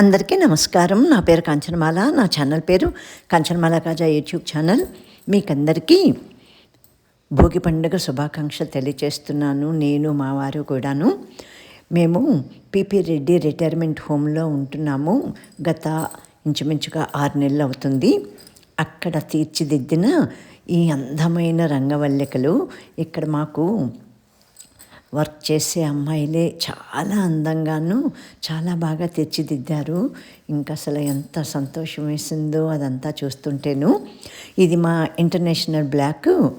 అందరికీ నమస్కారం. నా పేరు కాంచనమాల. నా ఛానల్ పేరు కాంచనమాల కాజా యూట్యూబ్ ఛానల్. మీకందరికీ భోగి పండుగ శుభాకాంక్షలు తెలియచేస్తున్నాను నేను మా వారు కూడాను. మేము పిపి రెడ్డి రిటైర్మెంట్ హోమ్లో ఉంటున్నాము. గత ఇంచుమించుగా ఆరు నెలలు అవుతుంది. అక్కడ తీర్చిదిద్దిన ఈ అందమైన రంగవల్లికలు ఇక్కడ మాకు వర్క్ చేసే అమ్మాయిలే చాలా అందంగాను చాలా బాగా తీర్చిదిద్దారు. ఇంకా అసలు ఎంత సంతోషం వేసిందో అదంతా చూస్తుంటేను. ఇది మా ఇంటర్నేషనల్ బ్లాక్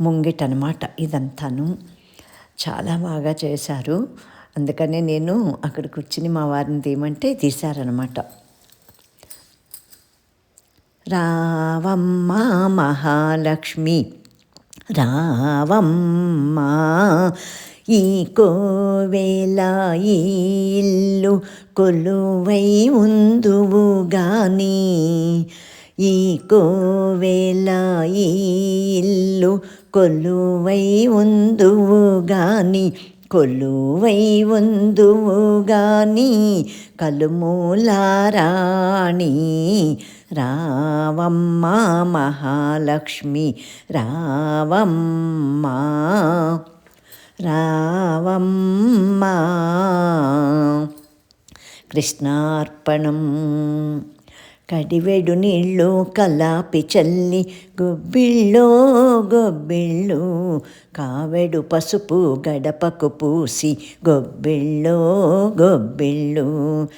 ముంగిట్ అనమాట ఇదంతాను. చాలా బాగా చేశారు. అందుకనే నేను అక్కడ కూర్చుని మా వారిని తీయమంటే తీశారనమాట రావమ్మ మహాలక్ష్మి రావమ్మ ఈ కోవేల ఇల్లు కొలువై ఉందువు గాని ఈ కోవేల ఇల్లు కొలువై ఉందువు గాని కొలువై ఉందువుగాని కలుమూలారాణి రావమ్మ మహాలక్ష్మి రావమ్మ రావమ్మ. కృష్ణార్పణం కడివెడు నీళ్ళు కలాపి చల్లి గొబ్బిళ్ళో గొబ్బిళ్ళు. కావెడు పసుపు గడపకు పూసి గొబ్బిళ్ళో గొబ్బిళ్ళు.